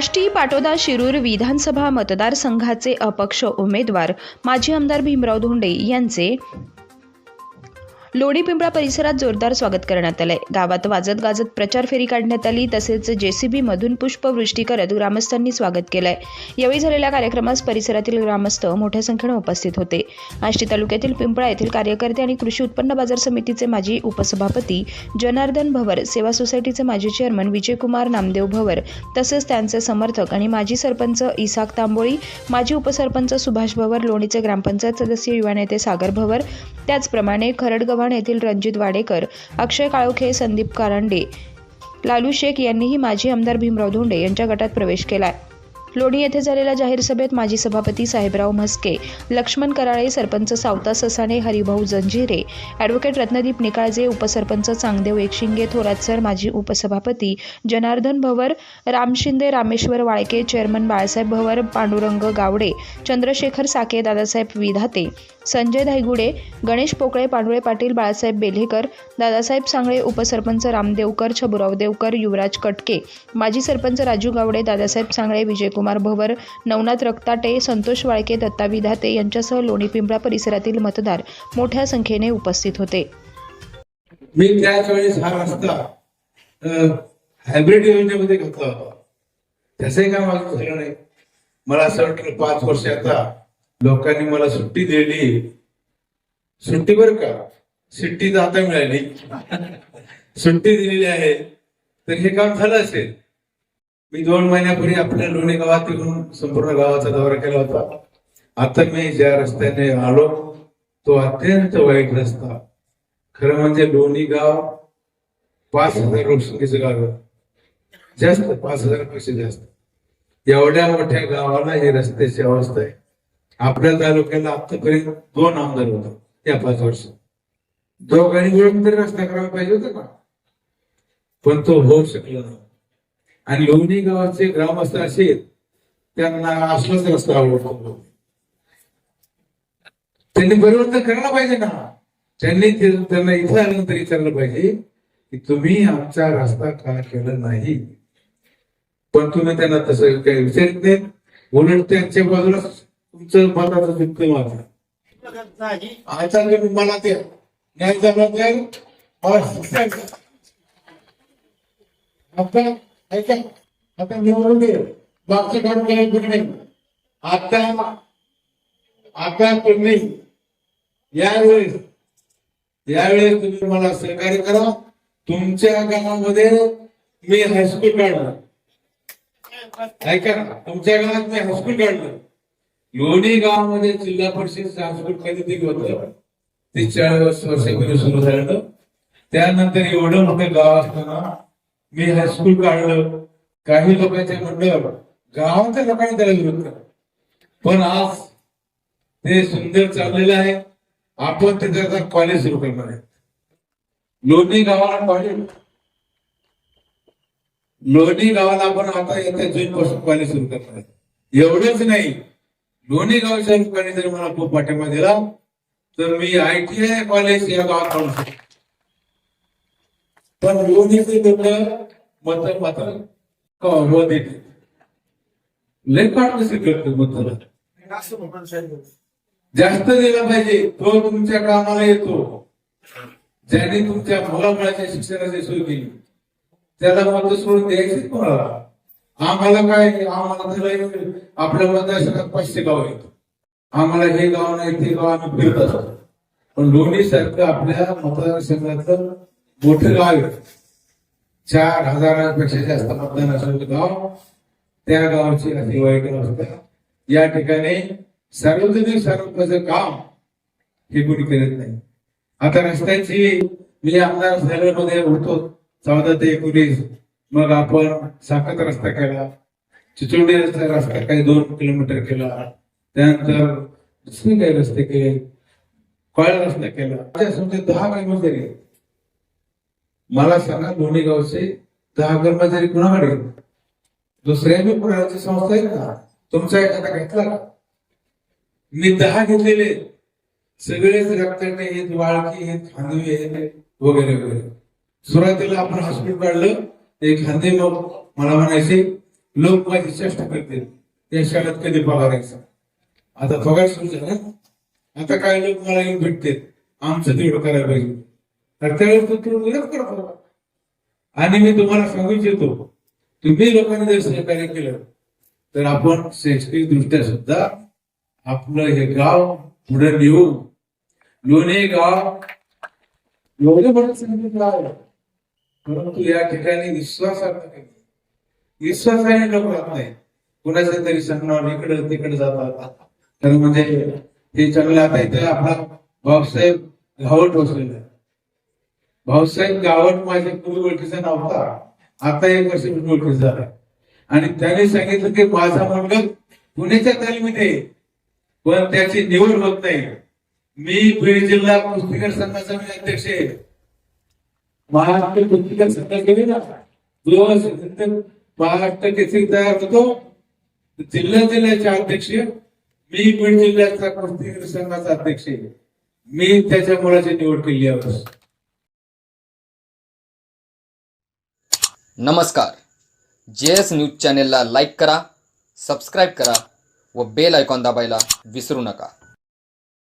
आष्टी पाटोदा शिरूर विधानसभा मतदारसंघाचे अपक्ष उमेदवार माजी आमदार भीमराव धोंडे यांचे लोणी पिंपळा परिसरात जोरदार स्वागत करण्यात आलंय. गावात वाजत गाजत प्रचार फेरी काढण्यात आली तसेच जेसीबी मधून पुष्पवृष्टी करत ग्रामस्थांनी स्वागत केलंय. यावेळी झालेल्या कार्यक्रमास परिसरातील ग्रामस्थ मोठ्या संख्येने उपस्थित होते. आष्टी तालुक्यातील पिंपळा येथील कार्यकर्ते आणि कृषी उत्पन्न बाजार समितीचे माजी उपसभापती जनार्दन भवर सेवा सोसायटीचे माजी चेअरमन विजयकुमार नामदेव भवर तसेच त्यांचे समर्थक आणि माजी सरपंच इसाक तांबोळी माजी उपसरपंच सुभाष भवर लोणीचे ग्रामपंचायत सदस्य युवा नेते सागर भवर त्याचप्रमाणे चव्हाण येथील रणजित वाडेकर अक्षय काळोखे संदीप कारंडे लालू शेख यांनीही माजी आमदार भीमराव धोंडे यांच्या गटात प्रवेश केलाय. लोणी येथे झालेल्या जाहीर सभेत माजी सभापती साहेबराव म्हस्के लक्ष्मण कराळे सरपंच सावता ससाणे हरिभाऊ जंजिरे ॲडव्होकेट रत्नदीप निकाळजे उपसरपंच चांगदेव एकशिंगे थोरात सर माजी उपसभापती जनार्दन भवर राम शिंदे रामेश्वर वाळके चेअरमन बाळासाहेब भवर पांडुरंग गावडे चंद्रशेखर साके दादासाहेब विधाते संजय धायगुडे गणेश पोकळे पांडुळे पाटील बाळासाहेब बेल्हेकर दादासाहेब सांगळे उपसरपंच रामदेवकर छबुराव देवकर युवराज कटके माजी सरपंच राजू गावडे दादासाहेब सांगळे विजयकुमार भवर नवनाथ रक्ताटे संतोष वाळके दत्ता विधाते यांच्यासह लोणी पिंपळा परिसरातील मतदार मोठ्या संख्येने उपस्थित होते. मी त्याच वेळेस हा रस्ता हायब्रिड योजनेमध्ये घेतला होता. त्याचंही काय माझं झालं नाही. मला असं वाटलं पाच वर्ष आता लोकांनी मला सुट्टी दिली सुट्टी बर का? सुट्टी तर आता मिळाली. सुट्टी दिलेली आहे. तर हे काम झालं असेल. मी दोन महिन्यापूर्वी आपल्या लोणी गावात येऊन संपूर्ण गावाचा दौरा केला होता. आता मी ज्या रस्त्याने आलो तो अत्यंत वाईट रस्ता. खरं म्हणजे लोणी गाव पाच हजार लोकसंख्येचं गाव जास्त पाच हजारपेक्षा जास्त. एवढ्या मोठ्या गावाला हे रस्त्याची अवस्था आहे. आपल्या तालुक्याला आतापर्यंत दोन आमदार होता त्या पाच वर्ष. दोघांनी मिळून तरी रस्ता करायला पाहिजे होता ना पण तो होऊ शकला नाही. आणि लोणी गावाचे ग्रामस्थ असे त्यांना असलाच रस्ता आवडतो. त्यांनी परिवर्तन करायला पाहिजे ना. त्यांनी ते- त्यांना इथं आल्यानंतर विचारलं पाहिजे की तुम्ही आमचा रस्ता का केला नाही? पण तुम्ही त्यांना तसं काही विचारित नाही. उलट त्यांच्या बाजूला तुमचं मताचं दुःख मागणं आता तुम्ही मला ते न्याय झाला मला आता ऐका आता निवडून दे मागचं काम काही नाही. आता आता तुम्ही यावेळेस यावेळेस तुम्ही मला सहकार्य करा. तुमच्या गावामध्ये मी हायस्कूल काढणार. ऐका ना तुमच्या गावात मी हायस्कूल काढलं लोणी गावामध्ये जिल्हा परिषद सांस्कृतिक कधी होत. ते चाळीस वर्षापूर्वी सुरू झालं. त्यानंतर एवढं मोठं गाव असताना मी हायस्कूल काढलं. काही लोकांचे म्हणलं गावाच्या लोकांनी त्याला विरोध केला. पण आज ते सुंदर चाललेलं आहे. आपण तिथे आता कॉलेज सुरू करणार आहे. लोणी गावाला कॉलेज लोणी गावाला आपण आता येत्या जून पासून कॉलेज सुरू करणार आहे. एवढंच नाही. दोन्ही गावच्या लोकांनी जर मला खूप पाठिंबा दिला तर मी आय टी आय कॉलेज या गावात काढू शकतो. पण दोन्हीचे लोक मत मात्र क- लय काढ कसे करतो मत? जास्त दिला पाहिजे तो तुमच्या कामाला येतो. ज्याने तुमच्या मुलामुळाच्या शिक्षणाची सोय केली. त्याला मत सोडून द्यायची कोणाला? आम्हाला काय आम्हाला आपल्या मतदारसंघात पाचशे गाव येतो आम्हाला हे गाव नाही ते गाव आम्ही फिरत असतो पण लोणी सारखं आपल्या मतदारसंघातलं मोठं गाव आहे. चार हजारांपेक्षा जास्त मतदान असलेलं गाव त्या गावाची अशी वाईट अवस्था या ठिकाणी सार्वजनिक स्वरूपाचं काम हे कोणी करत नाही. आता रस्त्याची मी आमदार झाल्यामध्ये होतो चौदा ते एकोणीस. मग आपण साखत रस्ता केला. चिचोडी रस्ता रस्ता काही दोन किलोमीटर केला. त्यानंतर दुसरे काही रस्ते केले. कॉळ रस्ता केला. माझ्या समजा दहा कर्मचारी मला सांगा दोन्ही गावचे दहा कर्मचारी कुणाकडे दुसऱ्या बी पुराणाची संस्था आहे का? तुमचा एखादा घेतला का? मी दहा घेतलेले सगळेच रक्ताने आहेत वाळकी आहेत खांदवी आहेत वगैरे वगैरे. सुरुवातीला आपण हॉस्पिटल काढलं एक खांदे मग मला म्हणायचे लोक माझी चेष्टा करतील त्या शाळेत कधी पगारायचा आता पगार सुरू झाला आता काय लोक मला येऊन भेटते आमचं तेवढं करायला पाहिजे. तर त्यावेळेस तुम्ही विरोध करतो आणि मी तुम्हाला सांगू इच्छितो तुम्ही लोकांनी जर सहकार्य केलं तर आपण शैक्षणिक दृष्ट्या सुद्धा आपलं हे गाव पुढे नेऊ. लोणे गाव एवढे म्हणून सांगितलं परंतु या ठिकाणी विश्वासार्थ केली. विश्वासाने लोक राहत नाही कुणाच्या तरी सांगणार इकडे तिकडे जातात. तर म्हणजे हे चांगलं आता इथे आपला भाऊसाहेब गावट बसलेला आहे. भाऊसाहेब गावट माझ्या पूर्वी ओळखीचा नव्हता आता एक वर्ष पूर्वी ओळखीचा झाला. आणि त्याने सांगितलं की माझा मुलगा पुण्याच्या तालमीत आहे. पण त्याची निवड होत नाही मी बीड जिल्हा कुस्तीगड संघाचा मी अध्यक्ष आहे. महाराष्ट्र कुस्तीगड संघ केली ना दोन महाराष्ट्र केसरी तयार होतो. जिल्हा जिल्ह्याचे अध्यक्ष मी बीड जिल्ह्याचा कुस्तीगड संघाचा अध्यक्ष मी त्याच्या मुलाची निवड केली यावेळेस नमस्कार. जे एस न्यूज चॅनेलला लाईक करा सबस्क्राईब करा व बेल आयकॉन दाबायला विसरू नका.